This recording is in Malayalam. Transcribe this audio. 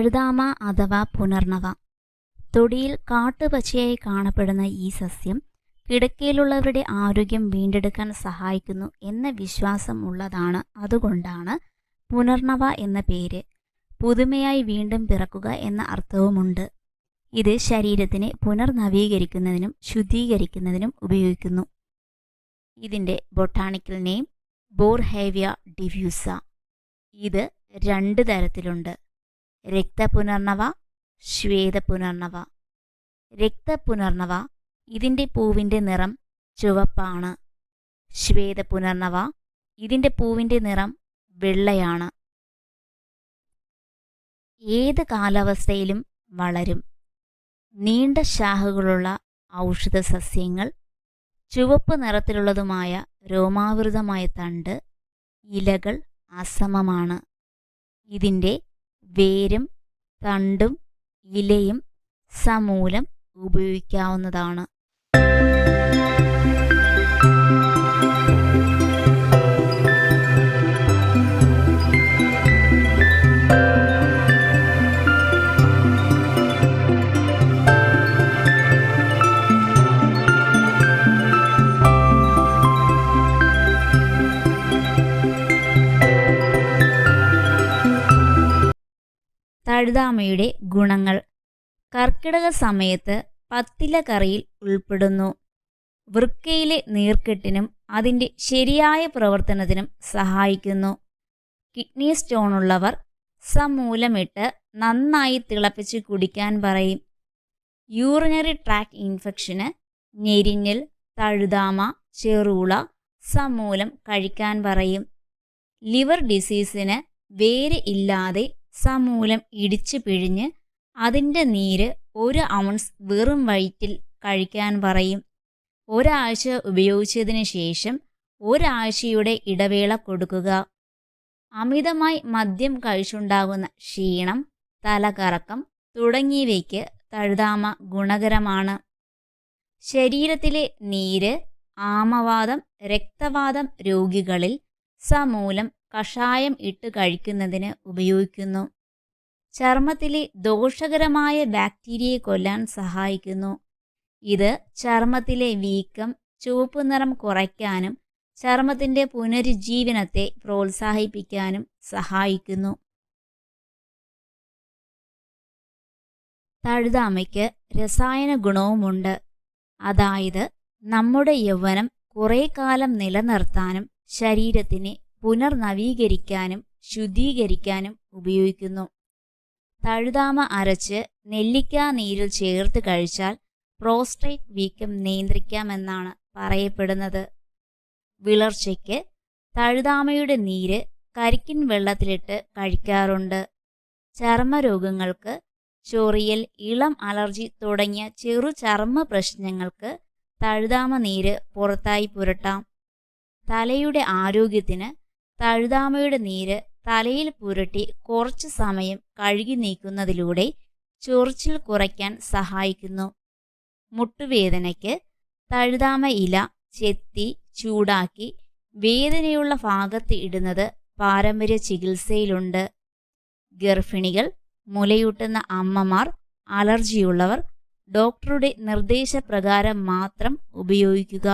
തഴുതാമ അഥവാ പുനർണവ. തൊടിയിൽ കാട്ടുപച്ചയായി കാണപ്പെടുന്ന ഈ സസ്യം കിടക്കയിലുള്ളവരുടെ ആരോഗ്യം വീണ്ടെടുക്കാൻ സഹായിക്കുന്നു എന്ന വിശ്വാസം ഉള്ളതാണ്. അതുകൊണ്ടാണ് പുനർണവ എന്ന പേര് പുതുമയായി വീണ്ടും പിറക്കുക എന്ന അർത്ഥവുമുണ്ട്. ഇത് ശരീരത്തിനെ പുനർനവീകരിക്കുന്നതിനും ശുദ്ധീകരിക്കുന്നതിനും ഉപയോഗിക്കുന്നു. ഇതിന്റെ ബൊട്ടാണിക്കൽ നെയിം ബോർഹേവിയ ഡിവ്യൂസ ഇത് രണ്ട് തരത്തിലുണ്ട്. രക്തപുനർനവ ശ്വേതപുനർണവ. രക്തപുനർണവ ഇതിന്റെ പൂവിന്റെ നിറം ചുവപ്പാണ്. ശ്വേതപുനർണവ ഇതിന്റെ പൂവിന്റെ നിറം വെള്ളയാണ്. ഏത് കാലാവസ്ഥയിലും വളരും. നീണ്ട ശാഖകളുള്ള ഔഷധ സസ്യങ്ങൾ ചുവപ്പ് നിറത്തിലുള്ളതുമായ രോമാവൃതമായ തണ്ട് ഇലകൾ അസമമാണ്. ഇതിന്റെ വേരും തണ്ടും ഇലയും സമൂലം ഉപയോഗിക്കാവുന്നതാണ്. തഴുതാമയുടെ ഗുണങ്ങൾ. കർക്കിടക സമയത്ത് പത്തില കറിയിൽ ഉൾപ്പെടുന്നു. വൃക്കയിലെ നീർക്കെട്ടിനും അതിന്റെ ശരിയായ പ്രവർത്തനത്തിനും സഹായിക്കുന്നു. കിഡ്നി സ്റ്റോൺ ഉള്ളവർ സമൂലമിട്ട് നന്നായി തിളപ്പിച്ച് കുടിക്കാൻ പറയും. യൂറിനറി ട്രാക്ക് ഇൻഫെക്ഷന് ഞെരിഞ്ഞൽ തഴുതാമ ചെറുള സമൂലം കഴിക്കാൻ പറയും. ലിവർ ഡിസീസിന് വേര് ഇല്ലാതെ സമൂലം ഇടിച്ചു പിഴിഞ്ഞ് അതിന്റെ നീര് ഒരു ഔൺസ് വെറും വയറ്റിൽ കഴിക്കാൻ പറയും. ഒരാഴ്ച ഉപയോഗിച്ചതിന് ശേഷം ഒരാഴ്ചയുടെ ഇടവേള കൊടുക്കുക. അമിതമായി മദ്യം കഴിച്ചുണ്ടാകുന്ന ക്ഷീണം തലകറക്കം തുടങ്ങിയവയ്ക്ക് തഴുതാമ ഗുണകരമാണ്. ശരീരത്തിലെ നീര് ആമവാദം രക്തവാദം രോഗികളിൽ സമൂലം കഷായം ഇട്ട് കഴിക്കുന്നതിന് ഉപയോഗിക്കുന്നു. ചർമ്മത്തിലെ ദോഷകരമായ ബാക്ടീരിയയെ കൊല്ലാൻ സഹായിക്കുന്നു. ഇത് ചർമ്മത്തിലെ വീക്കം ചുവപ്പ് നിറം കുറയ്ക്കാനും ചർമ്മത്തിന്റെ പുനരുജ്ജീവനത്തെ പ്രോത്സാഹിപ്പിക്കാനും സഹായിക്കുന്നു. തഴുതാമയ്ക്ക് രസായന ഗുണവുമുണ്ട്. അതായത് നമ്മുടെ യൗവനം കുറേ കാലം നിലനിർത്താനും ശരീരത്തിനെ പുനർനവീകരിക്കാനും ശുദ്ധീകരിക്കാനും ഉപയോഗിക്കുന്നു. തഴുതാമ അരച്ച് നെല്ലിക്കാ നീരിൽ ചേർത്ത് കഴിച്ചാൽ പ്രോസ്ട്രേറ്റ് വീക്കം നിയന്ത്രിക്കാമെന്നാണ് പറയപ്പെടുന്നത്. വിളർച്ചയ്ക്ക് തഴുതാമയുടെ നീര് കരിക്കിൻ വെള്ളത്തിലിട്ട് കഴിക്കാറുണ്ട്. ചർമ്മരോഗങ്ങൾക്ക് ചൊറിയൽ ഇളം അലർജി തുടങ്ങിയ ചെറു ചർമ്മ പ്രശ്നങ്ങൾക്ക് തഴുതാമ നീര് പുറത്തായി പുരട്ടാം. തലയുടെ ആരോഗ്യത്തിന് തഴുതാമയുടെ നീര് തലയിൽ പുരട്ടി കുറച്ചു സമയം കഴുകി നീക്കുന്നതിലൂടെ ചൊറിച്ചിൽ കുറയ്ക്കാൻ സഹായിക്കുന്നു. മുട്ടുവേദനയ്ക്ക് തഴുതാമ ഇല ചെത്തി ചൂടാക്കി വേദനയുള്ള ഭാഗത്ത് ഇടുന്നത് പാരമ്പര്യ ചികിത്സയിലുണ്ട്. ഗർഭിണികൾ മുലയൂട്ടുന്ന അമ്മമാർ അലർജിയുള്ളവർ ഡോക്ടറുടെ നിർദ്ദേശപ്രകാരം മാത്രം ഉപയോഗിക്കുക.